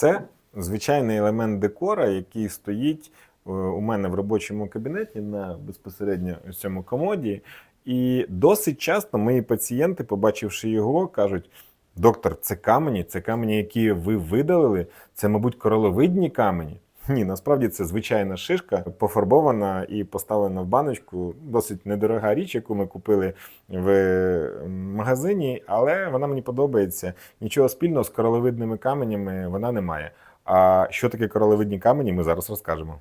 Це звичайний елемент декора, який стоїть е, у мене в робочому кабінеті на безпосередньо цьому комоді. І досить часто мої пацієнти, побачивши його, кажуть: доктор, це камені, це камені, які ви видалили, це, мабуть, короловидні камені. Ні, насправді це звичайна шишка, пофарбована і поставлена в баночку. Досить недорога річ, яку ми купили в магазині, але вона мені подобається. Нічого спільного з королевидними каменями вона не має. А що таке королевидні камені, ми зараз розкажемо.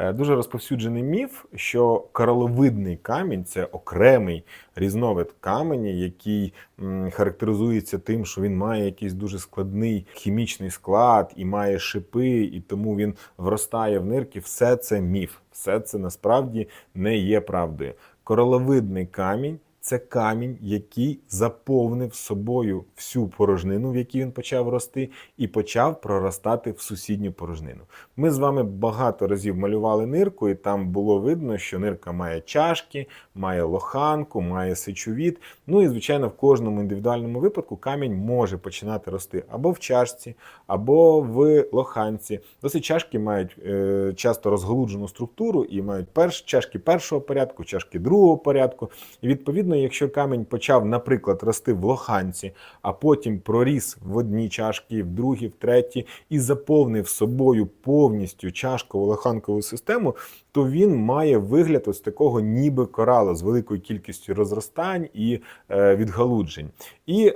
Дуже розповсюджений міф, що короловидний камінь це окремий різновид каменя, який характеризується тим, що він має якийсь дуже складний хімічний склад і має шипи, і тому він вростає в нирки. Все це міф, все це насправді не є правдою. Короловидний камінь. Це камінь, який заповнив собою всю порожнину, в якій він почав рости, і почав проростати в сусідню порожнину. Ми з вами багато разів малювали нирку, і там було видно, що нирка має чашки, має лоханку, має сечовід. Ну і звичайно, в кожному індивідуальному випадку камінь може починати рости або в чашці, або в лоханці. Досить чашки мають е, часто розголуджену структуру і мають перш, чашки першого порядку, чашки другого порядку. І відповідно, якщо камінь почав, наприклад, рости в лоханці, а потім проріс в одній чашки, в другій, в третій, і заповнив собою повністю чашкову лоханкову систему, то він має вигляд ось такого ніби корала з великою кількістю розростань і е, відгалуджень. І е,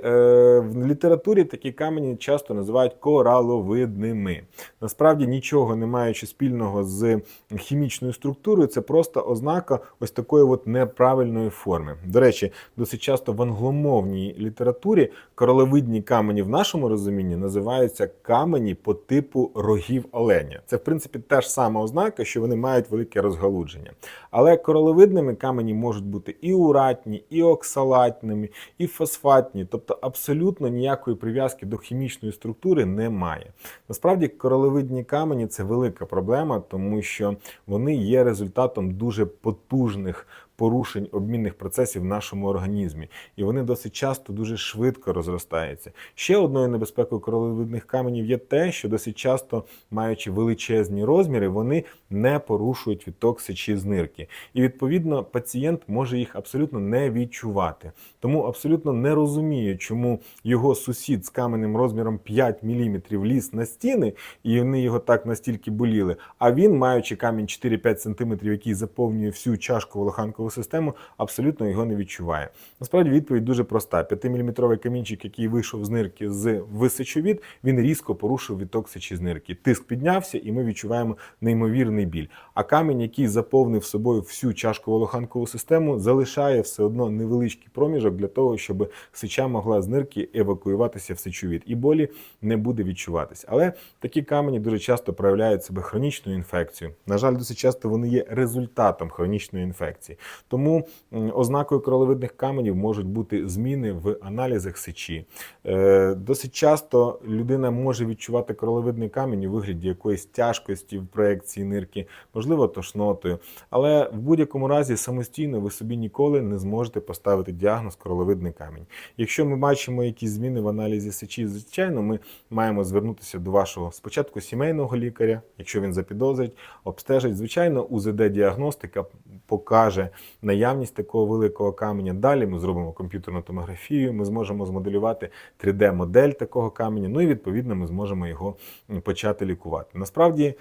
в літературі такі камені часто називають кораловидними. Насправді нічого не маючи спільного з хімічною структурою, це просто ознака ось такої от неправильної форми. До речі, досить часто в англомовній літературі кораловидні камені в нашому розумінні називаються камені по типу рогів оленя. Це в принципі та ж сама ознака, що вони мають велике розгалудження. Але королевидними камені можуть бути і уратні, і оксалатними, і фосфатні, тобто абсолютно ніякої прив'язки до хімічної структури немає. Насправді, королевидні камені це велика проблема, тому що вони є результатом дуже потужних. Порушень обмінних процесів в нашому організмі, і вони досить часто дуже швидко розростаються. Ще одною небезпекою кораловидних каменів є те, що досить часто, маючи величезні розміри, вони не порушують відток сечі з нирки. І відповідно пацієнт може їх абсолютно не відчувати. Тому абсолютно не розуміє, чому його сусід з каменним розміром 5 мм ліз на стіни, і вони його так настільки боліли. А він, маючи камінь 4-5 см, який заповнює всю чашку лоханкову систему, абсолютно його не відчуває. Насправді відповідь дуже проста: 5-мм камінчик, який вийшов з нирки з висечовід, він різко порушив відток сечі з нирки. Тиск піднявся, і ми відчуваємо неймовірний біль. А камінь, який заповнив собою всю чашкову лоханкову систему, залишає все одно невеличкий проміжок для того, щоб сеча могла з нирки евакуюватися в сечовід, і болі не буде відчуватися. Але такі камені дуже часто проявляють себе хронічною інфекцією. На жаль, досить часто вони є результатом хронічної інфекції. Тому ознакою королевидних каменів можуть бути зміни в аналізах сечі. Е, Досить часто людина може відчувати королевидний камінь у вигляді якоїсь тяжкості в проекції нирки, можливо, тошнотою. Але в будь-якому разі самостійно ви собі ніколи не зможете поставити діагноз королевидний камінь. Якщо ми бачимо якісь зміни в аналізі сечі, звичайно, ми маємо звернутися до вашого спочатку сімейного лікаря, якщо він запідозрить, обстежить. Звичайно, УЗД-діагностика покаже наявність такого великого каменя. Далі ми зробимо комп'ютерну томографію, ми зможемо змоделювати 3D-модель такого каменя. Ну і відповідно ми зможемо його почати лікувати. Насправді.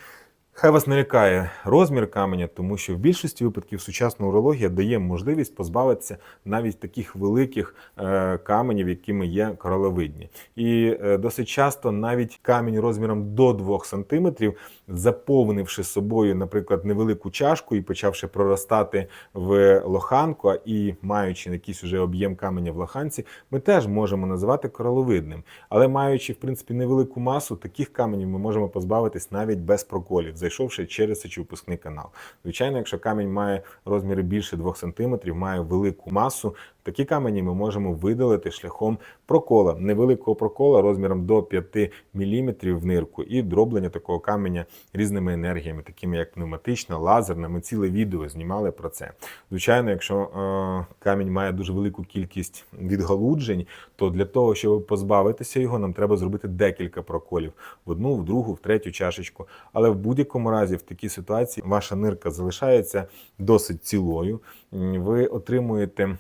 Хай вас не лякає розмір каменя, тому що в більшості випадків сучасна урологія дає можливість позбавитися навіть таких великих е, каменів, якими є кораловидні. І е, досить часто навіть камінь розміром до 2 см, заповнивши собою, наприклад, невелику чашку і почавши проростати в лоханку, і маючи якийсь уже об'єм каменя в лоханці, ми теж можемо називати кораловидним. Але маючи в принципі невелику масу, таких каменів ми можемо позбавитись навіть без проколів, зайшовши через чи випускний канал. Звичайно, якщо камінь має розміри більше 2 см, має велику масу, Такі камені ми можемо видалити шляхом прокола, невеликого прокола розміром до 5 мм в нирку і дроблення такого каменя різними енергіями, такими як пневматична, лазерна. Ми ціле відео знімали про це. Звичайно, якщо е, камінь має дуже велику кількість відгалуджень, то для того, щоб позбавитися його, нам треба зробити декілька проколів в одну, в другу, в третю чашечку. Але в будь-якому разі, в такій ситуації, ваша нирка залишається досить цілою. Ви отримуєте.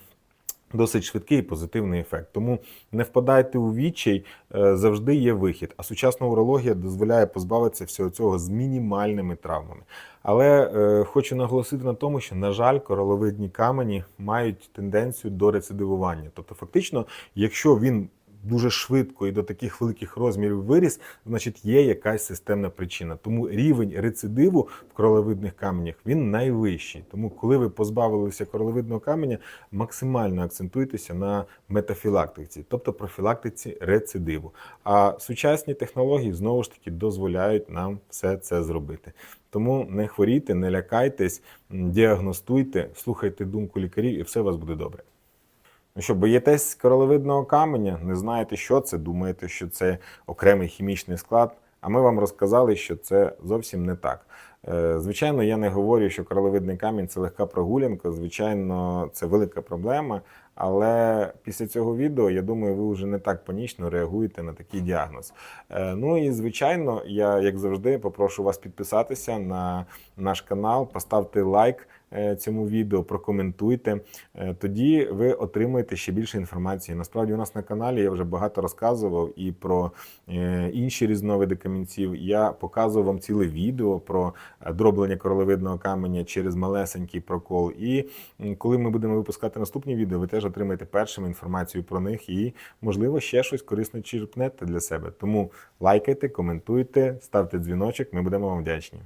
Досить швидкий і позитивний ефект. Тому не впадайте у відчай, е, завжди є вихід. А сучасна урологія дозволяє позбавитися всього цього з мінімальними травмами. Але е, хочу наголосити на тому, що, на жаль, короловидні камені мають тенденцію до рецидивування. Тобто, фактично, якщо він дуже швидко і до таких великих розмірів виріс, значить є якась системна причина. Тому рівень рецидиву в кораловидних каменях він найвищий. Тому, коли ви позбавилися кораловидного каменя, максимально акцентуйтеся на метафілактиці, тобто профілактиці рецидиву. А сучасні технології знову ж таки дозволяють нам все це зробити. Тому не хворійте, не лякайтесь, діагностуйте, слухайте думку лікарів, і все у вас буде добре. Ну що, боїтесь королевидного каменя, не знаєте, що це, думаєте, що це окремий хімічний склад. А ми вам розказали, що це зовсім не так. Е, Звичайно, я не говорю, що кораловидний камінь це легка прогулянка. Звичайно, це велика проблема. Але після цього відео, я думаю, ви вже не так панічно реагуєте на такий діагноз. Е, Ну і звичайно, я, як завжди, попрошу вас підписатися на наш канал, поставте лайк е, цьому відео, прокоментуйте. Тоді ви отримаєте ще більше інформації. Насправді, у нас на каналі я вже багато розказував і про інші різновиди камінців. Я показував вам ціле відео про дроблення королевидного каменя через малесенький прокол. І коли ми будемо випускати наступні відео, ви теж отримаєте першим інформацію про них і, можливо, ще щось корисне черпнете для себе. Тому лайкайте, коментуйте, ставте дзвіночок. Ми будемо вам вдячні.